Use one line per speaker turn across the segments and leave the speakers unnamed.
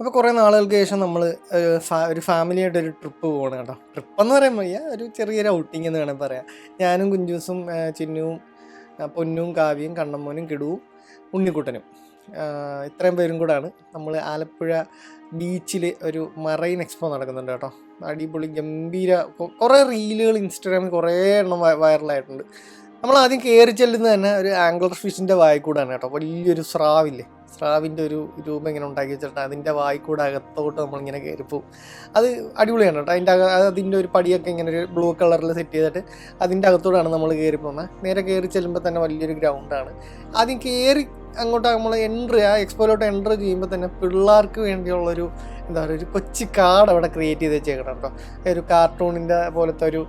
അപ്പോൾ കുറേ നാളുകൾക്ക് ശേഷം നമ്മൾ ഒരു ഫാമിലിയായിട്ട് ഒരു ട്രിപ്പ് പോകണം കേട്ടോ. ട്രിപ്പ് എന്ന് പറയാൻ വയ്യ ഒരു ചെറിയൊരു ഔട്ടിംഗ് എന്ന് വേണമെങ്കിൽ പറയാം. ഞാനും കുഞ്ചൂസും ചിന്നുവും പൊന്നും കാവ്യയും കണ്ണമ്മോനും കിടുവും ഉണ്ണിക്കുട്ടനും. ഇത്രയും പേരും കൂടാണ്. നമ്മൾ ആലപ്പുഴ ബീച്ചിൽ ഒരു മറൈൻ എക്സ്പോ നടക്കുന്നുണ്ട് കേട്ടോ. അടിപൊളി ഗംഭീര കുറേ റീലുകൾ ഇൻസ്റ്റാഗ്രാമിൽ കുറേ എണ്ണം വൈറലായിട്ടുണ്ട്. നമ്മൾ ആദ്യം കയറി ചെല്ലുന്നത് തന്നെ ഒരു ആംഗ്ലർ ഫിഷിന്റെ വായിക്കൂടാണ് കേട്ടോ. വലിയൊരു സ്രാവില്ലേ? സ്രാവിന്റെ ഒരു രൂപം ഇങ്ങനെ ഉണ്ടാക്കി വെച്ചിട്ട് അതിന്റെ വായിക്കൂടെ അകത്തോട്ട് നമ്മളിങ്ങനെ കയറിപ്പോവും. അത് അടിപൊളിയാണ് കേട്ടോ. അതിന്റെ അതിന്റെ ഒരു പടിയൊക്കെ ഇങ്ങനെ ഒരു ബ്ലൂ കളറിൽ സെറ്റ് ചെയ്തിട്ട് അതിന്റെ അകത്തോടാണ് നമ്മൾ കയറി പോകുന്നത്. നേരെ കയറി ചെല്ലുമ്പോൾ തന്നെ വലിയൊരു ഗ്രൗണ്ടാണ് ആദ്യം കയറി അങ്ങോട്ട് നമ്മൾ എൻട്രി ആ എക്സ്പോയിലോട്ട് എൻട്രി ചെയ്യുമ്പോൾ തന്നെ പിള്ളേർക്ക് വേണ്ടിയുള്ളൊരു എന്താ പറയുക ഒരു കൊച്ചു കാട് അവിടെ ക്രിയേറ്റ് ചെയ്ത് വെച്ചേക്കണം കേട്ടോ. ഒരു കാർട്ടൂണിന്റെ പോലത്തെ ഒരു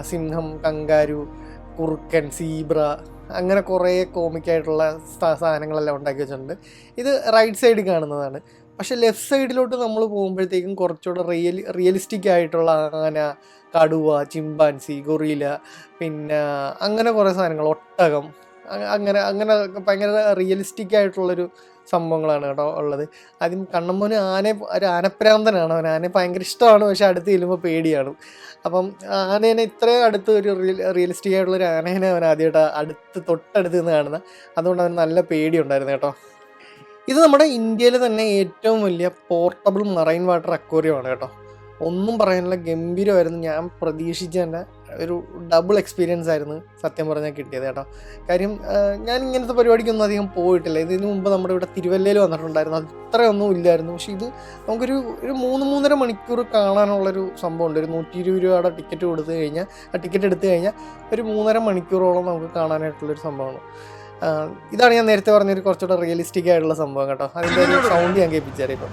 സിംഹം കങ്കാരു കുറുക്കൻ സീബ്ര അങ്ങനെ കുറേ കോമിക്കായിട്ടുള്ള സാധനങ്ങളെല്ലാം ഉണ്ടാക്കി വെച്ചിട്ടുണ്ട്. ഇത് റൈറ്റ് സൈഡിൽ കാണുന്നതാണ്. പക്ഷെ ലെഫ്റ്റ് സൈഡിലോട്ട് നമ്മൾ പോകുമ്പോഴത്തേക്കും കുറച്ചുകൂടെ റിയൽ റിയലിസ്റ്റിക് ആയിട്ടുള്ള ആന കടുവ ചിമ്പാൻസി ഗൊറീല പിന്നെ അങ്ങനെ കുറേ സാധനങ്ങൾ. ഒട്ടകം. അങ്ങനെ അങ്ങനെ ഭയങ്കര റിയലിസ്റ്റിക് ആയിട്ടുള്ളൊരു സംഭവങ്ങളാണ് കേട്ടോ ഉള്ളത്. ആദ്യം കണ്ണമ്മോന് ആന ഒരു ആനപ്രാന്തനാണ്. അവൻ ആനയെ ഭയങ്കര ഇഷ്ടമാണ് പക്ഷെ അടുത്ത് ചെല്ലുമ്പോൾ പേടിയാണ്. അപ്പം ആനേനെ ഇത്രയും അടുത്ത് ഒരു റിയലിസ്റ്റിക് ആയിട്ടുള്ള ഒരു ആനേനെ അവൻ ആദ്യമായിട്ട് അടുത്ത് തൊട്ടടുത്ത് നിന്ന് കാണുന്ന. അതുകൊണ്ട് അവന് നല്ല പേടി ഉണ്ടായിരുന്നു കേട്ടോ. ഇത് നമ്മുടെ ഇന്ത്യയിലെ തന്നെ ഏറ്റവും വലിയ പോർട്ടബിൾ മറൈൻ വാട്ടർ അക്വേറിയമാണ് കേട്ടോ. ഒന്നും പറയാനുള്ള ഗംഭീരമായിരുന്നു. ഞാൻ പ്രതീക്ഷിച്ച തന്നെ ഒരു ഡബിൾ എക്സ്പീരിയൻസ് ആയിരുന്നു സത്യം പറഞ്ഞാൽ കിട്ടിയത് കേട്ടോ. കാര്യം ഞാൻ ഇങ്ങനത്തെ പരിപാടിക്കൊന്നും അധികം പോയിട്ടില്ല. ഇതിന് മുമ്പ് നമ്മുടെ ഇവിടെ തിരുവല്ലയിൽ വന്നിട്ടുണ്ടായിരുന്നു. അത്രയൊന്നും ഇത്രയൊന്നും ഇല്ലായിരുന്നു. പക്ഷെ ഇത് നമുക്കൊരു ഒരു മൂന്ന് മൂന്നര മണിക്കൂർ കാണാനുള്ളൊരു സംഭവമുണ്ട് ഒരു നൂറ്റി ഇരുപത് രൂപയുടെ ടിക്കറ്റ് കൊടുത്തു കഴിഞ്ഞാൽ ആ ടിക്കറ്റ് എടുത്തു കഴിഞ്ഞാൽ ഒരു മൂന്നര മണിക്കൂറോളം നമുക്ക് കാണാനായിട്ടുള്ളൊരു സംഭവമാണ്. ഇതാണ് ഞാൻ നേരത്തെ പറഞ്ഞൊരു കുറച്ചുകൂടെ റിയലിസ്റ്റിക് ആയിട്ടുള്ള സംഭവം കേട്ടോ. അതിന്റെ ഒരു സൗണ്ട് ഞാൻ കേൾപ്പിച്ചാൽ ഇപ്പം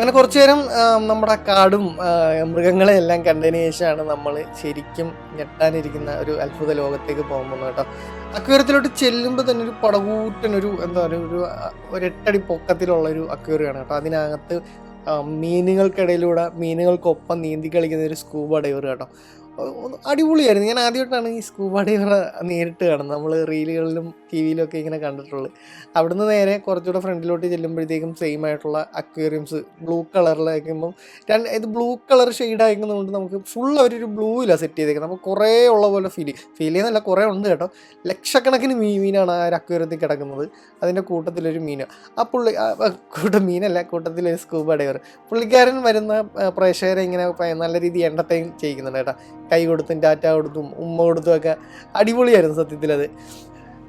അങ്ങനെ കുറച്ചു നേരം നമ്മുടെ കാടും മൃഗങ്ങളെ എല്ലാം കണ്ടതിന് ശേഷമാണ് നമ്മൾ ശരിക്കും ഞെട്ടാനിരിക്കുന്ന ഒരു അത്ഭുത ലോകത്തേക്ക് പോകുമ്പോൾ കേട്ടോ. അക്വേറിയത്തിലോട്ട് ചെല്ലുമ്പോൾ തന്നെ ഒരു പടകൂട്ടൻ ഒരു എന്താ പറയുക ഒരു ഒരെട്ടടി പൊക്കത്തിലുള്ള ഒരു അക്വേറിയാണ് കേട്ടോ. അതിനകത്ത് മീനുകൾക്കിടയിലൂടെ മീനുകൾക്കൊപ്പം നീന്തി കളിക്കുന്ന ഒരു സ്കൂബ ഡൈവർ കേട്ടോ. അടിപൊളിയായിരുന്നു. ഞാൻ ആദ്യമായിട്ടാണ് ഈ സ്കൂബ ഡൈവർ നേരിട്ട് കാണുന്നത്. നമ്മൾ റീലുകളിലും ടി വിയിലും ഒക്കെ ഇങ്ങനെ കണ്ടിട്ടുള്ളത്. അവിടുന്ന് നേരെ കുറച്ചുകൂടെ ഫ്രണ്ടിലോട്ട് ചെല്ലുമ്പോഴത്തേക്കും സെയിം ആയിട്ടുള്ള അക്വേറിയംസ് ബ്ലൂ കളറിലായിരിക്കുമ്പം രണ്ട് ഇത് ബ്ലൂ കളർ ഷെയ്ഡ് ആയിരിക്കുന്നതുകൊണ്ട് നമുക്ക് ഫുൾ അവരൊരു ബ്ലൂവിലാണ് സെറ്റ് ചെയ്തേക്കുന്നത്. നമുക്ക് കുറേ ഉള്ള പോലെ ഫീൽ ഫീൽ ചെയ്യുന്നല്ല കുറേ ഉണ്ട് കേട്ടോ. ലക്ഷക്കണക്കിന് മീ മീനാണ് ആ ഒരു അക്വേറിയത്തിൽ കിടക്കുന്നത്. അതിന്റെ കൂട്ടത്തിലൊരു മീൻ. ആ പുള്ളി കൂട്ടം മീനല്ല കൂട്ടത്തിലൊരു സ്കൂബ ഡൈവർ പുള്ളിക്കാരൻ വരുന്ന പ്രേക്ഷകരെ ഇങ്ങനെ നല്ല രീതിയിൽ എന്റർടൈൻ ചെയ്യിക്കുന്നുണ്ട് കേട്ടോ. കൈ കൊടുത്തും ടാറ്റ കൊടുത്തും ഉമ്മ കൊടുത്തും ഒക്കെ അടിപൊളിയായിരുന്നു സത്യത്തിലത്.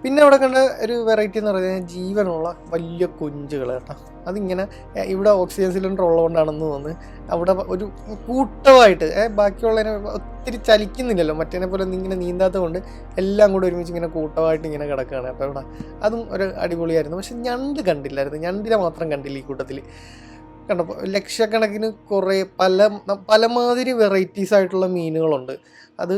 പിന്നെ അവിടെ കണ്ട ഒരു വെറൈറ്റി എന്ന് പറയുന്നത് ജീവനുള്ള വലിയ കുഞ്ചുകൾ കേട്ടോ. അതിങ്ങനെ ഇവിടെ ഓക്സിജൻ സിലിണ്ടർ ഉള്ളതുകൊണ്ടാണെന്ന് തോന്നുന്നു. അവിടെ ഒരു കൂട്ടമായിട്ട് ബാക്കിയുള്ളതിനെ ഒത്തിരി ചലിക്കുന്നില്ലല്ലോ. മറ്റേനെ പോലെ ഇങ്ങനെ നീന്താത്തത് കൊണ്ട് എല്ലാം കൂടെ ഒരുമിച്ച് ഇങ്ങനെ കൂട്ടമായിട്ട് ഇങ്ങനെ കിടക്കുകയാണ്. അപ്പോൾ ഇവിടെ അതും ഒരു അടിപൊളിയായിരുന്നു. പക്ഷെ ഞണ്ട് കണ്ടില്ലായിരുന്നു. ഞണ്ടിനെ മാത്രം കണ്ടില്ല ഈ കൂട്ടത്തിൽ കണ്ടപ്പോൾ ലക്ഷക്കണക്കിന് കുറേ പല പലമാതിരി വെറൈറ്റീസ് ആയിട്ടുള്ള മീനുകളുണ്ട്. അത്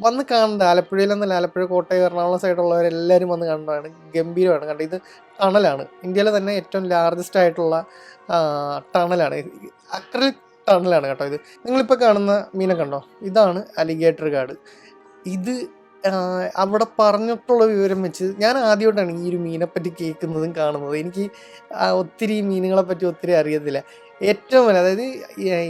വന്ന് കാണണ്ട ആലപ്പുഴയിലെന്നല്ല ആലപ്പുഴ കോട്ടയം എറണാകുളം സൈഡുള്ളവരെല്ലാവരും വന്ന് കാണുന്നതാണ്. ഗംഭീരമാണ്. കണ്ടത് ഇത് ടണലാണ്. ഇന്ത്യയിലെ തന്നെ ഏറ്റവും ലാർജസ്റ്റ് ആയിട്ടുള്ള ടണലാണ്. അക്രൽ ടണലാണ് കേട്ടോ ഇത്. നിങ്ങളിപ്പോൾ കാണുന്ന മീനെ കണ്ടോ? ഇതാണ് അലിഗേറ്റർ കാർഡ് ഇത് അവിടെ പറഞ്ഞിട്ടുള്ള വിവരം വെച്ച് ഞാൻ ആദ്യമായിട്ടാണ് ഈ ഒരു മീനെ പറ്റി കേൾക്കുന്നതും കാണുന്നതും. എനിക്ക് ഒത്തിരി മീനുകളെ പറ്റി ഒത്തിരി അറിയത്തില്ല. ഏറ്റവും വലിയ അതായത്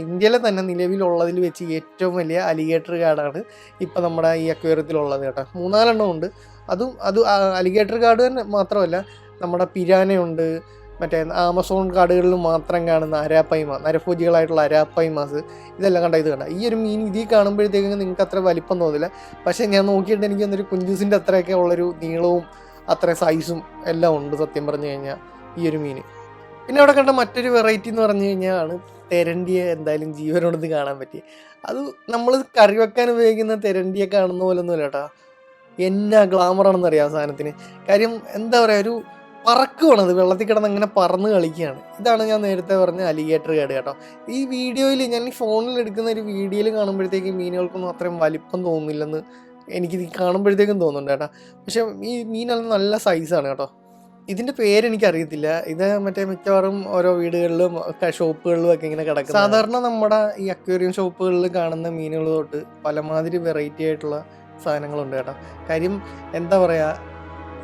ഇന്ത്യയിലെ തന്നെ നിലവിലുള്ളതിൽ വെച്ച് ഏറ്റവും വലിയ അലിഗേറ്റർ കാർഡാണ് ഇപ്പം നമ്മുടെ ഈ അക്വേറിയത്തിലുള്ളത് കേട്ടോ. മൂന്നാലെണ്ണം ഉണ്ട്. അതും അത് അലിഗേറ്റർ കാർഡ് തന്നെ മാത്രമല്ല നമ്മുടെ പിരാനയുണ്ട് മറ്റേ ആമസോൺ കാടുകളിൽ മാത്രം കാണുന്ന അരാപ്പൈമ നരഭോജികളായിട്ടുള്ള അരാപ്പൈമാസ് ഇതെല്ലാം കണ്ട ഇത് കണ്ട. ഈ ഒരു മീൻ ഇതിൽ കാണുമ്പോഴത്തേക്കും നിങ്ങൾക്ക് അത്ര വലിപ്പം തോന്നില്ല. പക്ഷേ ഞാൻ നോക്കിയിട്ട് എനിക്ക് ഒരു കുഞ്ചുസിന്റെ അത്രയൊക്കെ ഉള്ളൊരു നീളവും അത്ര സൈസും എല്ലാം ഉണ്ട് സത്യം പറഞ്ഞു കഴിഞ്ഞാൽ ഈ ഒരു മീൻ. പിന്നെ അവിടെ കണ്ട മറ്റൊരു വെറൈറ്റി എന്ന് പറഞ്ഞു കഴിഞ്ഞാൽ തെരണ്ടിയെ എന്തായാലും ജീവനോടൊന്ന് കാണാൻ പറ്റി അത് നമ്മൾ കറി വെക്കാൻ ഉപയോഗിക്കുന്ന തെരണ്ടിയെ കാണുന്ന പോലെ ഒന്നുമില്ല കേട്ടോ. എന്നാ ഗ്ലാമറാണെന്നറിയാം സാധനത്തിന്. കാര്യം എന്താ പറയുക ഒരു പറക്കുവാണ്. അത് വെള്ളത്തിൽ കിടന്ന് അങ്ങനെ പറന്ന് കളിക്കുകയാണ്. ഇതാണ് ഞാൻ നേരത്തെ പറഞ്ഞ അലിഗേറ്റർ കേട് കേട്ടോ. ഈ വീഡിയോയിൽ ഞാൻ ഈ ഫോണിൽ എടുക്കുന്ന ഒരു വീഡിയോയിൽ കാണുമ്പോഴത്തേക്കും മീനുകൾക്കൊന്നും അത്രയും വലിപ്പം തോന്നുന്നില്ലെന്ന് എനിക്ക് കാണുമ്പോഴത്തേക്കും തോന്നുന്നുണ്ട് കേട്ടോ. പക്ഷെ ഈ മീനെല്ലാം നല്ല സൈസാണ് കേട്ടോ. ഇതിന്റെ പേര് എനിക്കറിയത്തില്ല ഇത് മറ്റേ മിക്കവാറും ഓരോ വീടുകളിലും ഷോപ്പുകളിലും ഒക്കെ ഇങ്ങനെ കിടക്കും സാധാരണ നമ്മുടെ ഈ അക്വേറിയം ഷോപ്പുകളിൽ കാണുന്ന മീനുകൾ തൊട്ട് പലമാതിരി വെറൈറ്റി ആയിട്ടുള്ള സാധനങ്ങളുണ്ട് കേട്ടോ. കാര്യം എന്താ പറയാ ഈ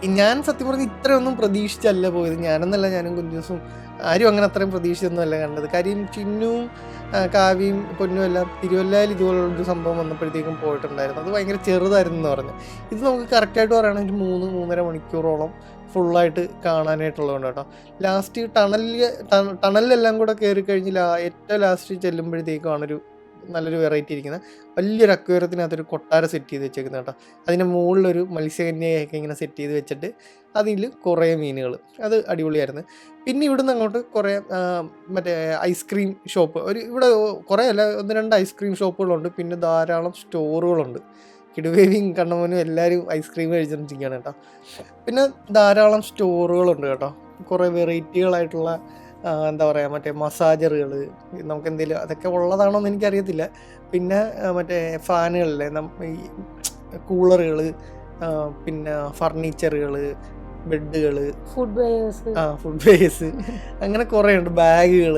ഞാൻ സത്യം പറഞ്ഞ ഇത്രയൊന്നും പ്രതീക്ഷിച്ചല്ല പോയത്. ഞാനെന്നല്ല ഞാനും കുഞ്ഞൂസും. ആരും അങ്ങനെ അത്രയും പ്രതീക്ഷിച്ചൊന്നുമല്ല കണ്ടത്. കാര്യം ചിന്നുവും ആ, കാവ്യയും പൊന്നും എല്ലാം തിരുവല്ലയിൽ ഇതുപോലൊരു സംഭവം വന്നപ്പോഴത്തേക്കും പോയിട്ടുണ്ടായിരുന്നു. അത് ഭയങ്കര ചെറുതായിരുന്നു എന്ന് പറഞ്ഞു. ഇത് നമുക്ക് കറക്റ്റായിട്ട് പറയുകയാണെങ്കിൽ മൂന്ന് മൂന്നര മണിക്കൂറോളം ഫുള്ളായിട്ട് കാണാനായിട്ടുള്ളതുകൊണ്ട് കേട്ടോ. ലാസ്റ്റ് ടണലിൽ ടണലിലെല്ലാം കൂടെ കയറി കഴിഞ്ഞ് ഏറ്റവും ലാസ്റ്റ് ചെല്ലുമ്പോഴത്തേക്കുമാണ് ഒരു നല്ലൊരു വെറൈറ്റി ഇരിക്കുന്നത് വലിയൊരു അക്വേറത്തിനകത്തൊരു കൊട്ടാര സെറ്റ് ചെയ്ത് വെച്ചേക്കുന്നത് കേട്ടോ. അതിന്റെ മുകളിലൊരു മത്സ്യകന്യയൊക്കെ ഇങ്ങനെ സെറ്റ് ചെയ്ത് വെച്ചിട്ട് അതിൽ കുറേ മീനുകൾ അത് അടിപൊളിയായിരുന്നു. പിന്നെ ഇവിടുന്ന് അങ്ങോട്ട് കുറേ മറ്റേ ഐസ്ക്രീം ഷോപ്പ് ഒരു ഇവിടെ കുറേ അല്ല ഒന്ന് രണ്ട് ഐസ്ക്രീം ഷോപ്പുകളുണ്ട് പിന്നെ ധാരാളം സ്റ്റോറുകളുണ്ട് കിടുവേവിയും കണ്ണമോനും എല്ലാവരും ഐസ്ക്രീം കഴിച്ചിട്ടിരിക്കുകയാണ് കേട്ടോ. പിന്നെ ധാരാളം സ്റ്റോറുകളുണ്ട് കേട്ടോ. കുറേ വെറൈറ്റികളായിട്ടുള്ള എന്താ പറയുക മറ്റേ മസാജറുകൾ നമുക്ക് എന്തെങ്കിലും അതൊക്കെ ഉള്ളതാണോ എന്ന് എനിക്കറിയത്തില്ല. പിന്നെ മറ്റേ ഫാനുകളിലെ ഈ കൂളറുകൾ പിന്നെ ഫർണിച്ചറുകൾ ബെഡുകൾ
ഫുഡ് ബയേഴ്സ്
ആ ഫുഡ് ബേസ് അങ്ങനെ കുറേ ഉണ്ട് ബാഗുകൾ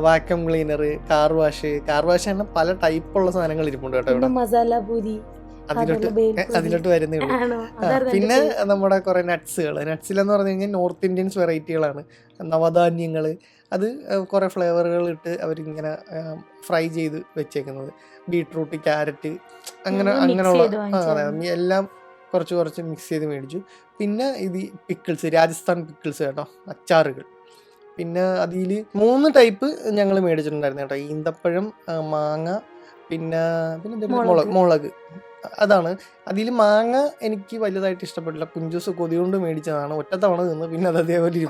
vacuum cleaner car wash car wash തന്നെ പല ടൈപ്പുള്ള സാധനങ്ങൾ ഇരിപ്പുണ്ട് കേട്ടോ
മസാല പൂരി.
അതിലോട്ട് വരുന്നേ ഉള്ളൂ. പിന്നെ നമ്മുടെ കുറെ നട്ട്സുകൾ നട്ട്സിലെന്ന് പറഞ്ഞു കഴിഞ്ഞാൽ നോർത്ത് ഇന്ത്യൻസ് വെറൈറ്റികളാണ് നവധാന്യങ്ങൾ. അത് കുറെ ഫ്ലേവറുകൾ ഇട്ട് അവരിങ്ങനെ ഫ്രൈ ചെയ്ത് വെച്ചേക്കുന്നത്. ബീട്രൂട്ട് ക്യാരറ്റ് അങ്ങനെ അങ്ങനെയുള്ള. എല്ലാം കുറച്ച് കുറച്ച് മിക്സ് ചെയ്ത് മേടിച്ചു. പിന്നെ ഇത് പിക്കിൾസ് രാജസ്ഥാൻ പിക്കിൾസ് കേട്ടോ അച്ചാറുകൾ. പിന്നെ അതിൽ മൂന്ന് ടൈപ്പ് ഞങ്ങൾ മേടിച്ചിട്ടുണ്ടായിരുന്നു കേട്ടോ. ഈന്തപ്പഴം മാങ്ങ പിന്നെ പിന്നെ.
മുളക്
മുളക്. അതാണ്. അതിൽ മാങ്ങ എനിക്ക് വലുതായിട്ട് ഇഷ്ടപ്പെട്ടില്ല. കുഞ്ചൂസ് കൊതി കൊണ്ട് മേടിച്ചതാണ്. ഒറ്റത്തവണ തവണ തിന്ന് പിന്നെ അത് അതേപോലെ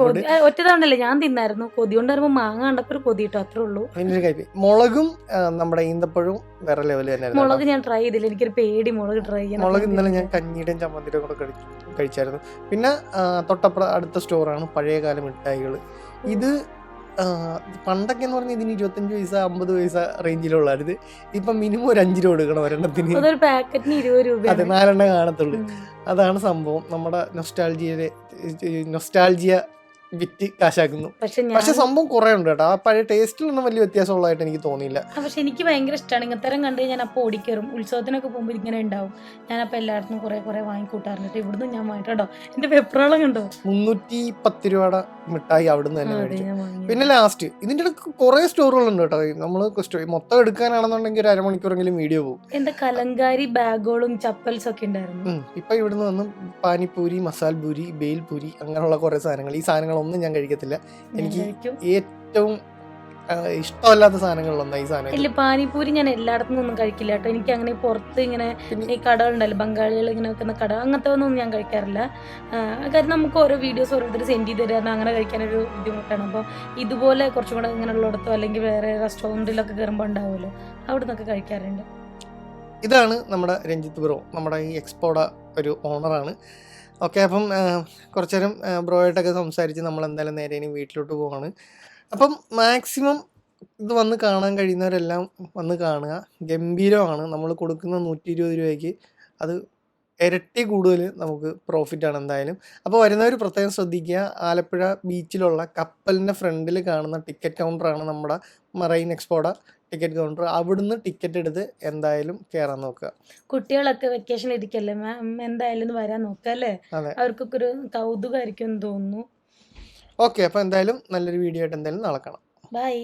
ഒറ്റത്തവണല്ലേ ഞാൻ തിന്നായിരുന്നു. കൊതി കൊണ്ട് വരുമ്പോൾ മാങ്ങ കണ്ടപ്പോൾ ഒരു കൊതി കിട്ടും അത്രേ ഉള്ളൂ.
പിന്നെ ഒരു കാര്യം മുളകും നമ്മുടെ ഈന്തപ്പഴവും വേറെ ലെവൽ തന്നെയാണ്
മുളക് ഞാൻ ട്രൈ ചെയ്തില്ല. എനിക്കൊരു പേടി മുളക് ട്രൈ ചെയ്യാൻ.
മുളക് ഇന്നലെ ഞാൻ കഞ്ഞിയുടെയും ചമ്മന്തിയുടെയും കൂടെ കഴിച്ചു കഴിച്ചായിരുന്നു. പിന്നെ തൊട്ടപ്പുറം അടുത്ത സ്റ്റോറാണ് പഴയകാല മിഠായികൾ ഇത് പണ്ടൊക്കെ എന്ന് പറഞ്ഞാൽ ഇതിന് ഇരുപത്തഞ്ച് പൈസ അമ്പത് പൈസ റേഞ്ചിലുള്ളായിരുന്നു ഇപ്പം മിനിമം ഒരു അഞ്ച് രൂപ കൊടുക്കണം ഒരെണ്ണത്തിന്. അതെ നാലെണ്ണം കാണത്തുള്ളൂ. അതാണ് സംഭവം. നമ്മുടെ നൊസ്റ്റാൾജിയുടെ നൊസ്റ്റാൾജിയ വിറ്റ് കാശാക്കുന്നു.
പക്ഷെ
സംഭവം കുറെ ഉണ്ട് കേട്ടോ. ആ പഴയ ടേസ്റ്റിലൊന്നും വലിയ വ്യത്യാസമുള്ളതായിട്ട് എനിക്ക് തോന്നിയില്ല.
പക്ഷെ എനിക്ക് ഭയങ്കര ഇഷ്ടമാണ് ഇങ്ങനത്തരം കണ്ട് ഞാൻ അപ്പോൾ ഓടിക്കയറും ഉത്സവത്തിനൊക്കെ പോകുമ്പോൾ ഇങ്ങനെ ഉണ്ടാവും. ഞാനപ്പോൾ എല്ലായിടത്തും കുറെ കുറെ വാങ്ങിക്കൂട്ടാറുണ്ട്. ഇവിടുന്ന് ഞാൻ വാങ്ങിട്ടോ എന്റെ വെപ്രാളം കണ്ടോ?
മുന്നൂറ്റി പത്ത് രൂപയുടെ മിഠായി അവിടുന്ന് തന്നെ മേടിച്ചു. പിന്നെ ലാസ്റ്റ് ഇതിന്റെ ഇടയ്ക്ക് കുറേ സ്റ്റോറുകളുണ്ട് കേട്ടോ. നമ്മൾ മൊത്തം എടുക്കാനാണെന്നുണ്ടെങ്കിൽ ഒരു അരമണിക്കൂറെങ്കിലും വീഡിയോ പോകും.
എന്റെ കലങ്കാരി ബാഗുകളും ചപ്പൽസ് ഒക്കെ ഉണ്ടായിരുന്നു.
ഇപ്പൊ ഇവിടുന്ന് വന്ന് പാനിപ്പൂരി മസാൽ പൂരി ബേൽപൂരി അങ്ങനെയുള്ള കുറെ സാധനങ്ങൾ. ഈ സാധനങ്ങളൊന്നും ഞാൻ കഴിക്കത്തില്ല. എനിക്ക് ഏറ്റവും ഇഷ്ടമല്ലാത്ത സാധനങ്ങളിലൊന്നാണ് ഈ സാധനം
ഇല്ല പാനിപൂരി ഞാൻ എല്ലായിടത്തും ഒന്നും കഴിക്കില്ല കേട്ടോ. എനിക്ക് അങ്ങനെ പുറത്ത് ഇങ്ങനെ ഈ കടകളുണ്ടല്ലോ ബംഗാളികൾ ഇങ്ങനെ വെക്കുന്ന കട അങ്ങനത്തെ ഒന്നും ഞാൻ കഴിക്കാറില്ല. കാര്യം നമുക്ക് ഓരോ വീഡിയോസ് ഓരോരുത്തർ സെൻഡ് ചെയ്ത് തരാൻ അങ്ങനെ കഴിക്കാനൊരു ബുദ്ധിമുട്ടാണ്. അപ്പോൾ ഇതുപോലെ കുറച്ചും കൂടെ ഇങ്ങനെ ഉള്ളിടത്തോ അല്ലെങ്കിൽ വേറെ റെസ്റ്റോറന്റിലൊക്കെ കയറുമ്പോൾ ഉണ്ടാവുമല്ലോ അവിടെ നിന്നൊക്കെ കഴിക്കാറുണ്ട്.
ഇതാണ് നമ്മുടെ രഞ്ജിത്ത് ബ്രോ നമ്മുടെ ഈ എക്സ്പോയുടെ ഒരു ഓണറാണ് ഓക്കെ അപ്പം കുറച്ചു നേരം ബ്രോയായിട്ടൊക്കെ സംസാരിച്ച് നമ്മൾ എന്തായാലും നേരെ ഇനി വീട്ടിലോട്ട് പോവാണ്. അപ്പം മാക്സിമം ഇത് വന്ന് കാണാൻ കഴിയുന്നവരെല്ലാം വന്ന് കാണുക. ഗംഭീരമാണ്. നമ്മൾ കൊടുക്കുന്ന നൂറ്റി ഇരുപത് രൂപയ്ക്ക് അത് ഇരട്ടി കൂടുതൽ നമുക്ക് പ്രോഫിറ്റ് ആണ് എന്തായാലും. അപ്പോൾ വരുന്നവർ പ്രത്യേകം ശ്രദ്ധിക്കുക. ആലപ്പുഴ ബീച്ചിലുള്ള കപ്പലിന്റെ ഫ്രണ്ടിൽ കാണുന്ന ടിക്കറ്റ് കൗണ്ടറാണ് നമ്മുടെ മറൈൻ എക്സ്പോയുടെ ടിക്കറ്റ് കൗണ്ടർ അവിടുന്ന് ടിക്കറ്റ് എടുത്ത് എന്തായാലും കയറാൻ നോക്കുക.
കുട്ടികളൊക്കെ വെക്കേഷൻ ഇരിക്കല്ലേ മാം എന്തായാലും വരാൻ നോക്കാം അല്ലേ?
അതെ.
അവർക്കൊക്കെ ഒരു കൗതുകമായിരിക്കും എന്ന് തോന്നുന്നു.
ഓക്കെ അപ്പോൾ എന്തായാലും നല്ലൊരു വീഡിയോ ആയിട്ട് എന്തായാലും നാളെ കാണാം.
ബൈ